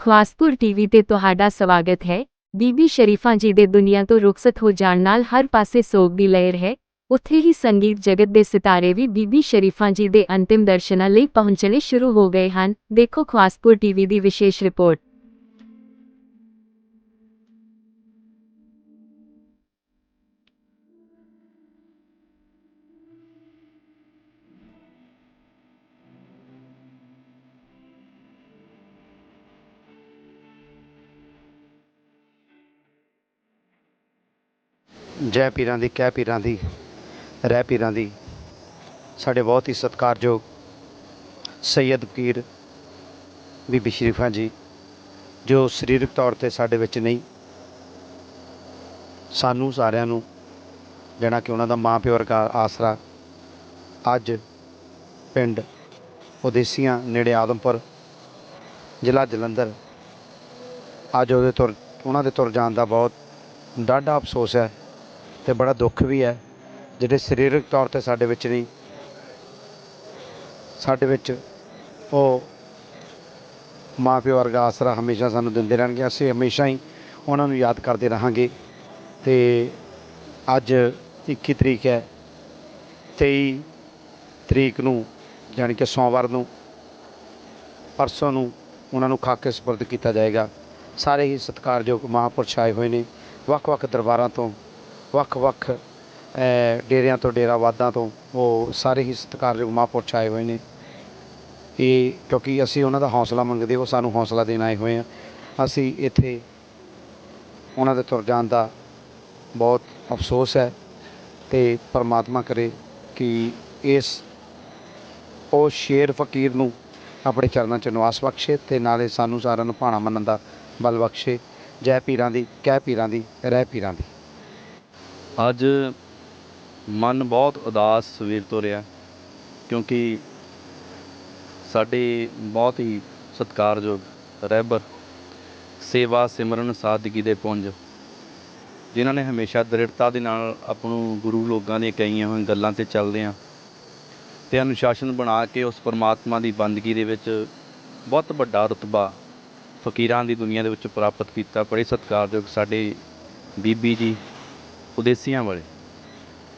Khawaspur TV ਤੇ ਤੁਹਾਡਾ ਸਵਾਗਤ ਹੈ। ਬੀਬੀ ਸ਼ਰੀਫਾਂ ਜੀ ਦੇ ਦੁਨੀਆ ਤੋਂ ਰੁਖਸਤ ਹੋ ਜਾਣ ਨਾਲ ਹਰ ਪਾਸੇ ਸੋਗ ਦੀ ਲਹਿਰ ਹੈ। ਉੱਥੇ ਹੀ ਸੰਗੀਤ ਜਗਤ ਦੇ ਸਿਤਾਰੇ ਵੀ ਬੀਬੀ ਸ਼ਰੀਫਾਂ ਜੀ ਦੇ ਅੰਤਿਮ ਦਰਸ਼ਨਾਂ ਲਈ ਪਹੁੰਚਣੇ ਸ਼ੁਰੂ ਹੋ ਗਏ ਹਨ। ਦੇਖੋ ਖਵਾਸਪੁਰ ਟੀਵੀ ਦੀ ਵਿਸ਼ੇਸ਼ ਰਿਪੋਰਟ। ਜੈ ਪੀਰਾਂ ਦੀ, ਕਹਿ ਪੀਰਾਂ ਦੀ, ਰਹਿ ਪੀਰਾਂ ਦੀ, ਸਾਡੇ ਬਹੁਤ ਹੀ ਸਤਿਕਾਰਯੋਗ ਸੈਯਦ ਫਕੀਰ ਬੀਬੀ ਸ਼ਰੀਫਾਂ ਜੀ, ਜੋ ਸਰੀਰਕ ਤੌਰ ਤੇ ਸਾਡੇ ਵਿੱਚ ਨਹੀਂ, ਸਾਨੂੰ ਸਾਰਿਆਂ ਨੂੰ, ਜਿਹੜਾ ਕਿ ਉਹਨਾਂ ਦਾ ਮਾਂ ਪਿਓ ਵਰਗਾ ਆਸਰਾ, ਅੱਜ ਪਿੰਡ ਉਦੇਸੀਆਂ ਨੇੜੇ ਆਦਮਪੁਰ, ਜ਼ਿਲ੍ਹਾ ਜਲੰਧਰ, ਅੱਜ ਉਹਦੇ ਤੁਰ, ਉਹਨਾਂ ਦੇ ਤੁਰ ਜਾਣ ਦਾ ਬਹੁਤ ਡਾਢਾ ਅਫਸੋਸ ਹੈ। ਅਤੇ ਬੜਾ ਦੁੱਖ ਵੀ ਹੈ, ਜਿਹੜੇ ਸਰੀਰਕ ਤੌਰ ਤੇ ਸਾਡੇ ਵਿੱਚ ਨਹੀਂ, ਸਾਡੇ ਵਿੱਚ ਉਹ ਮਾਂ ਪਿਓ ਵਰਗਾ ਆਸਰਾ ਹਮੇਸ਼ਾ ਸਾਨੂੰ ਦਿੰਦੇ ਰਹਿਣਗੇ, ਅਸੀਂ ਹਮੇਸ਼ਾ ਹੀ ਉਹਨਾਂ ਨੂੰ ਯਾਦ ਕਰਦੇ ਰਹਾਂਗੇ। ਤੇ ਅੱਜ 21 ਤਰੀਕ ਹੈ 23 ਤਰੀਕ ਨੂੰ ਜਾਣੀ ਕਿ ਸੋਮਵਾਰ ਨੂੰ ਪਰਸੋਂ ਨੂੰ ਉਹਨਾਂ ਨੂੰ ਖਾਕੇ ਸਪੁਰਦ ਕੀਤਾ ਜਾਏਗਾ। ਸਾਰੇ ਹੀ ਸਤਿਕਾਰਯੋਗ ਮਹਾਂਪੁਰਸ਼ ਆਏ ਹੋਏ ਨੇ, ਵੱਖ-ਵੱਖ ਦਰਬਾਰਾਂ ਤੋਂ ਵੱਖ-ਵੱਖ ਡੇਰਿਆਂ ਤੋਂ ਡੇਰਾਵਾਦਾਂ ਤੋਂ ਉਹ ਸਾਰੇ ਹੀ ਸਤਿਕਾਰਯੋਗ ਮਹਾਂਪੁਰਸ਼ ਆਏ ਹੋਏ ਨੇ। ਇਹ ਕਿਉਂਕਿ ਅਸੀਂ ਉਹਨਾਂ ਦਾ ਹੌਸਲਾ ਮੰਗਦੇ ਉਹ ਸਾਨੂੰ ਹੌਸਲਾ ਦੇਣ ਆਏ ਹੋਏ ਆ ਅਸੀਂ ਇੱਥੇ ਉਹਨਾਂ ਦੇ ਤੁਰ ਜਾਣ ਦਾ ਬਹੁਤ ਅਫਸੋਸ ਹੈ ਤੇ ਪਰਮਾਤਮਾ ਕਰੇ ਕਿ ਇਸ ਉਹ ਸ਼ੇਰ ਫਕੀਰ ਨੂੰ ਆਪਣੇ ਚਰਨਾਂ 'ਚ ਨਿਵਾਸ ਬਖਸ਼ੇ ਤੇ ਨਾਲੇ ਸਾਨੂੰ ਸਾਰਿਆਂ ਨੂੰ ਭਾਣਾ ਮੰਨਣ ਦਾ ਬਲ ਬਖਸ਼ੇ। ਜੈ ਪੀਰਾਂ ਦੀ, ਕਹਿ ਪੀਰਾਂ ਦੀ, ਰਹਿ ਪੀਰਾਂ ਦੀ। ਅੱਜ ਮਨ ਬਹੁਤ ਉਦਾਸ ਸਵੇਰ ਤੋਂ ਰਿਹਾ, ਕਿਉਂਕਿ ਸਾਡੇ ਬਹੁਤ ਹੀ ਸਤਿਕਾਰਯੋਗ ਰਹਿਬਰ ਸੇਵਾ ਸਿਮਰਨ ਸਾਦਗੀ ਦੇ ਪੁੰਜ, ਜਿਨ੍ਹਾਂ ਨੇ ਹਮੇਸ਼ਾ ਦ੍ਰਿੜਤਾ ਦੇ ਨਾਲ ਆਪ ਨੂੰ ਗੁਰੂ ਲੋਕਾਂ ਦੀਆਂ ਕਹੀਆਂ ਹੋਈਆਂ ਗੱਲਾਂ ਤੇ ਚੱਲਦੇ ਆ ਤੇ ਅਨੁਸ਼ਾਸਨ ਬਣਾ ਕੇ ਉਸ ਪਰਮਾਤਮਾ ਦੀ ਬੰਦਗੀ ਦੇ ਵਿੱਚ ਬਹੁਤ ਵੱਡਾ ਰਤਬਾ ਫਕੀਰਾਂ ਦੀ ਦੁਨੀਆ ਦੇ ਵਿੱਚ ਪ੍ਰਾਪਤ ਕੀਤਾ। ਬੜੇ ਸਤਿਕਾਰਯੋਗ ਸਾਡੇ ਬੀਬੀ ਜੀ ਉਦੇਸੀਆਂ ਵਾਲੇ,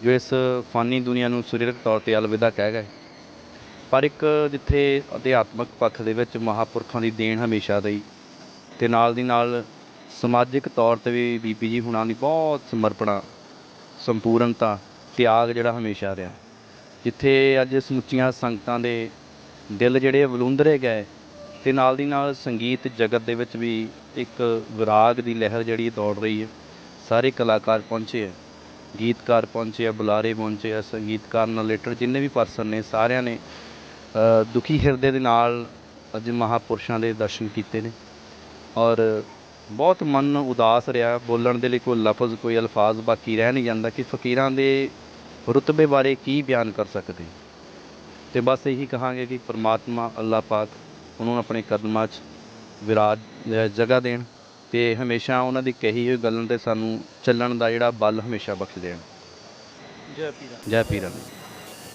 ਜੋ ਇਸ ਫਾਨੀ ਦੁਨੀਆ ਨੂੰ ਸਰੀਰਕ ਤੌਰ ਤੇ ਅਲਵਿਦਾ ਕਹਿ ਗਏ। ਪਰ ਇੱਕ ਜਿੱਥੇ ਅਧਿਆਤਮਕ ਪੱਖ ਦੇ ਵਿੱਚ ਮਹਾਂਪੁਰਖਾਂ ਦੀ ਦੇਣ ਹਮੇਸ਼ਾ ਰਹੀ ਅਤੇ ਨਾਲ ਦੀ ਨਾਲ ਸਮਾਜਿਕ ਤੌਰ ਤੇ ਵੀ ਬੀਬੀ ਜੀ ਹੁਣਾਂ ਦੀ ਬਹੁਤ ਸਮਰਪਣਾ, ਸੰਪੂਰਨਤਾ, ਤਿਆਗ ਜਿਹੜਾ ਹਮੇਸ਼ਾ ਰਿਹਾ। ਜਿੱਥੇ ਅੱਜ ਸਮੁੱਚੀਆਂ ਸੰਗਤਾਂ ਦੇ ਦਿਲ ਜਿਹੜੇ ਵਲੂੰਦਰੇ ਗਏ ਅਤੇ ਨਾਲ ਦੀ ਨਾਲ ਸੰਗੀਤ ਜਗਤ ਦੇ ਵਿੱਚ ਵੀ ਇੱਕ ਵਿਰਾਗ ਦੀ ਲਹਿਰ ਜਿਹੜੀ ਦੌੜ ਰਹੀ ਹੈ। ਸਾਰੇ ਕਲਾਕਾਰ ਪਹੁੰਚੇ ਹੈ ਗੀਤਕਾਰ ਪਹੁੰਚੇ ਆ, ਬੁਲਾਰੇ ਪਹੁੰਚੇ ਆ, ਸੰਗੀਤਕਾਰ ਨਾਲ ਨਰੇਟਰ ਜਿੰਨੇ ਵੀ ਪਰਸਨ ਨੇ, ਸਾਰਿਆਂ ਨੇ ਦੁਖੀ ਹਿਰਦੇ ਦੇ ਨਾਲ ਅੱਜ ਮਹਾਂਪੁਰਸ਼ਾਂ ਦੇ ਦਰਸ਼ਨ ਕੀਤੇ ਨੇ ਔਰ ਬਹੁਤ ਮਨ ਉਦਾਸ ਰਿਹਾ। ਬੋਲਣ ਦੇ ਲਈ ਕੋਈ ਲਫ਼ਜ਼, ਕੋਈ ਅਲਫਾਜ਼ ਬਾਕੀ ਰਹਿ ਨਹੀਂ ਜਾਂਦਾ ਕਿ ਫਕੀਰਾਂ ਦੇ ਰੁਤਬੇ ਬਾਰੇ ਕੀ ਬਿਆਨ ਕਰ ਸਕਦੇ। ਤੇ ਬਸ ਇਹੀ ਕਹਾਂਗੇ ਕਿ ਪ੍ਰਮਾਤਮਾ, ਅੱਲਾਹ ਪਾਕ ਉਹਨੂੰ ਆਪਣੇ ਕਦਮਾਂ 'ਚ ਵਿਰਾਜ ਜਗ੍ਹਾ ਦੇਣ। ਤੇ ਹਮੇਸ਼ਾ ਉਹਨਾਂ ਦੀ ਕਹੀ ਹੋਈ ਗੱਲਾਂ ਤੇ ਸਾਨੂੰ ਚੱਲਣ ਦਾ ਜਿਹੜਾ ਬਲ ਹਮੇਸ਼ਾ ਬਖਸ਼ ਦੇਣ ਜੈ ਪੀਰਾਂ ਜੈ ਪੀਰਾਂ ਦੀ